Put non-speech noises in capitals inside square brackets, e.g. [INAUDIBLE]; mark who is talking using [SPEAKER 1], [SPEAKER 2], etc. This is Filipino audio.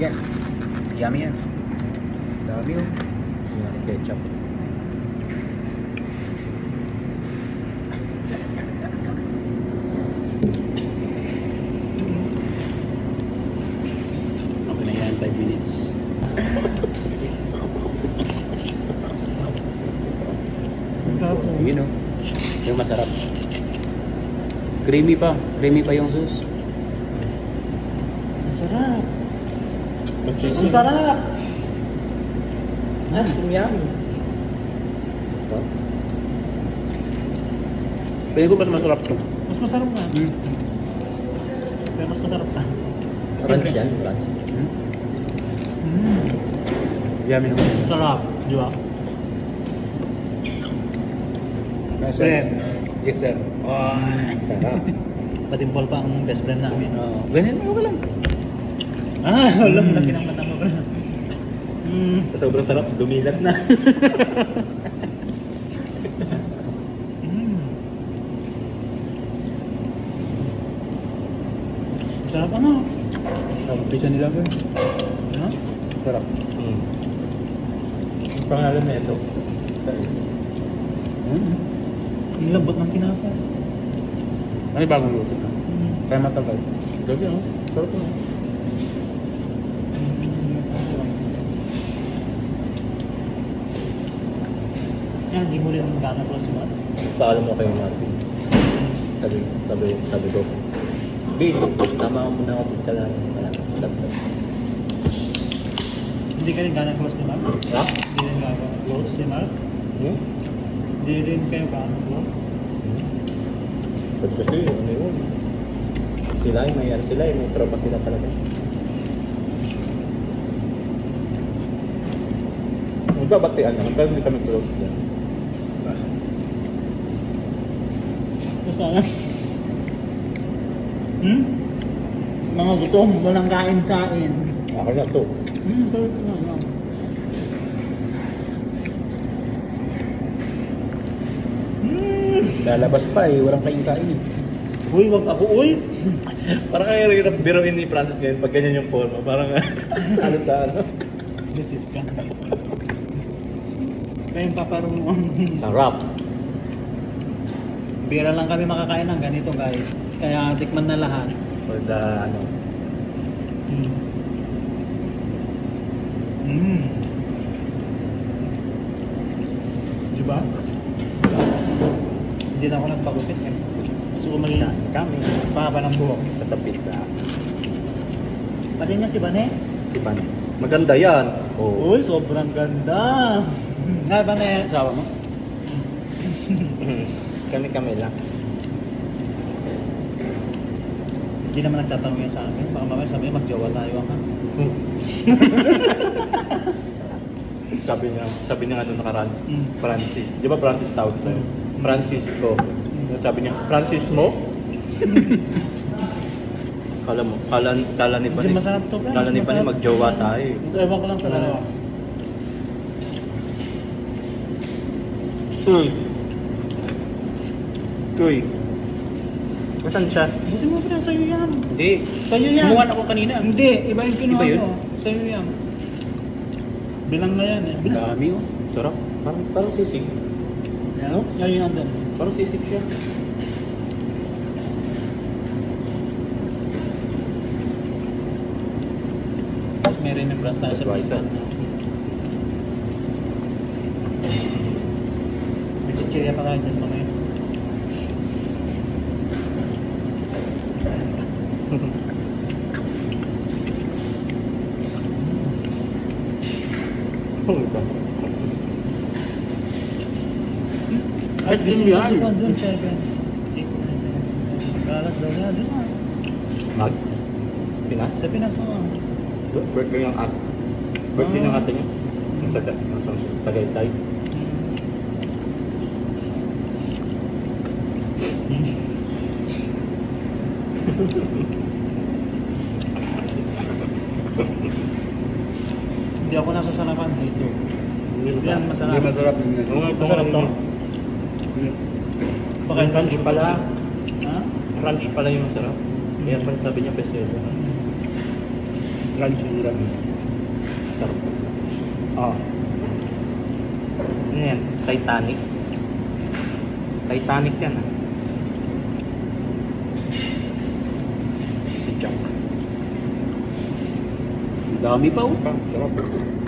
[SPEAKER 1] Yan. Yummy yan. Dami yun.
[SPEAKER 2] Yung ketchup.
[SPEAKER 1] Okay na yan, 5 minutes. Yun o. Yung masarap. Creamy pa. Creamy pa yung sauce.
[SPEAKER 3] Sarap. Ang
[SPEAKER 2] yun.
[SPEAKER 3] sarap. Ah, yummy.
[SPEAKER 1] Pwede ko mas masarap to.
[SPEAKER 3] Mas masarap nga.
[SPEAKER 1] Hmm.
[SPEAKER 3] Pero mas masarap ka.
[SPEAKER 2] Crunch yan, crunch.
[SPEAKER 1] Hmm?
[SPEAKER 3] Mm.
[SPEAKER 1] Yummy naman.
[SPEAKER 3] Sarap. Di ba? Friend.
[SPEAKER 1] Jixer. Oh,
[SPEAKER 2] Sarap.
[SPEAKER 3] Patimpol pa ang best friend [LAUGHS] namin.
[SPEAKER 1] oh, ganyan mo ka lang.
[SPEAKER 3] Ah, alam
[SPEAKER 1] Mm.
[SPEAKER 3] na kinamata mo. Mm.
[SPEAKER 2] Sobrang sarap, dumilat na.
[SPEAKER 3] Mm. Sarap ano?
[SPEAKER 1] Sarap pizza nila ba?
[SPEAKER 3] Ano?
[SPEAKER 1] Sarap.
[SPEAKER 2] Hmm. Ang pangalan na ito. Sa
[SPEAKER 1] Hmm.
[SPEAKER 3] Ang lambot ng tinapay.
[SPEAKER 1] Ano yung bagong luto na?
[SPEAKER 3] Mm.
[SPEAKER 1] Kaya matagal. Gabi oh. Sarap na.
[SPEAKER 3] Yan, hindi mo rin close si Mark.
[SPEAKER 2] Paalam mo kayo Marvin. Sabi, sabi, sabi ko. Bin, sama mo na ako dito lang. Sabi, sabi.
[SPEAKER 3] Hindi ka rin gano'n close ni Mark?
[SPEAKER 2] Ha?
[SPEAKER 3] Hindi rin gano'n close si Mark?
[SPEAKER 2] Hmm?
[SPEAKER 3] Hindi rin kayo gano'n close?
[SPEAKER 2] Ba't kasi, ano yun? Sila, may ano sila, may tropa sila talaga. Magbabatian naman, pero hindi kami close dyan.
[SPEAKER 3] Gusto na? Hmm? Mga gutom, walang kain-sain.
[SPEAKER 2] Ako na to.
[SPEAKER 3] Hmm, balik ka na. Hmm.
[SPEAKER 1] Lalabas pa eh. Walang kain-kain eh.
[SPEAKER 3] Uy, wag ako, uy.
[SPEAKER 2] Parang kaya hirap biruin ni Francis ngayon pag ganyan yung forma. Parang [LAUGHS] ano sa ano.
[SPEAKER 3] Visit ka. Kayong paparungon.
[SPEAKER 2] Sarap.
[SPEAKER 3] Bira lang kami makakain ng ganito, guys. Kaya tikman na lahat.
[SPEAKER 2] For the ano.
[SPEAKER 3] Hmm. Mm. Diba? Hindi na ako nagpagupit eh. Gusto ko mali
[SPEAKER 2] Kami.
[SPEAKER 3] pahaba ng buhok.
[SPEAKER 2] Sa pizza.
[SPEAKER 3] Pati niya si Bane.
[SPEAKER 2] Si Pan. Maganda yan. Oo.
[SPEAKER 3] Uy, sobrang ganda. [LAUGHS] Nga, Bane.
[SPEAKER 1] Asawa mo?
[SPEAKER 2] Kami-kami lang.
[SPEAKER 3] Hindi naman nagtatanong yan sa akin. Baka mamaya sabi niya, magjowa tayo ha. [LAUGHS]
[SPEAKER 2] sabi niya, sabi niya ano nakaraan,
[SPEAKER 3] Mm.
[SPEAKER 2] Francis. Di ba Francis tawag sa'yo?
[SPEAKER 3] Mm.
[SPEAKER 2] Francisco. Sabi niya, Francis mo? [LAUGHS] kala mo, kala, kala ni
[SPEAKER 3] Hindi
[SPEAKER 2] Pani,
[SPEAKER 3] masarap to, Francis.
[SPEAKER 2] kala ni Pani
[SPEAKER 3] Masarap.
[SPEAKER 2] magjowa tayo eh.
[SPEAKER 3] Ito, ewan ko lang sa dalawa.
[SPEAKER 2] Tuy. Nasaan siya?
[SPEAKER 3] Busin mo pa sa'yo yan.
[SPEAKER 1] Hindi.
[SPEAKER 3] Sa'yo yan.
[SPEAKER 1] Kumuha ako kanina.
[SPEAKER 3] Hindi, iba yung kinuha
[SPEAKER 1] Iba yun?
[SPEAKER 3] ko. Sa'yo yan. Bilang na yan eh.
[SPEAKER 1] Ang
[SPEAKER 3] Bilang.
[SPEAKER 1] dami oh.
[SPEAKER 2] Sarap. Parang, parang sisig.
[SPEAKER 3] Ano? Yan yun andun.
[SPEAKER 2] Parang sisig siya.
[SPEAKER 3] Tapos may remembrance tayo sa pizza.
[SPEAKER 2] sir.
[SPEAKER 3] May chichirya pa tayo dyan mamaya.
[SPEAKER 1] Ay, din yan.
[SPEAKER 3] Doon, doon, seven. Eight, nine, ten. Galas daw na. Doon na.
[SPEAKER 2] Mag? Pinas?
[SPEAKER 3] Sa Pinas mo.
[SPEAKER 2] Birthday ng at. Birthday ng ate niya. Nasa Tagaytay.
[SPEAKER 3] Hindi ako nasasarapan dito.
[SPEAKER 2] Hindi
[SPEAKER 3] Yan, masarap.
[SPEAKER 1] Hindi masarap
[SPEAKER 3] Masarap to?
[SPEAKER 2] Baka yung crunch pala.
[SPEAKER 3] Ha?
[SPEAKER 2] Crunch pala yung masarap. Kaya pala sabi niya pesero.
[SPEAKER 1] Crunch yung labi.
[SPEAKER 2] Sarap.
[SPEAKER 3] Oh.
[SPEAKER 2] Ano yan? Titanic? Titanic yan ah.
[SPEAKER 1] Si Chuck. Ang dami pa oh.
[SPEAKER 2] Sarap.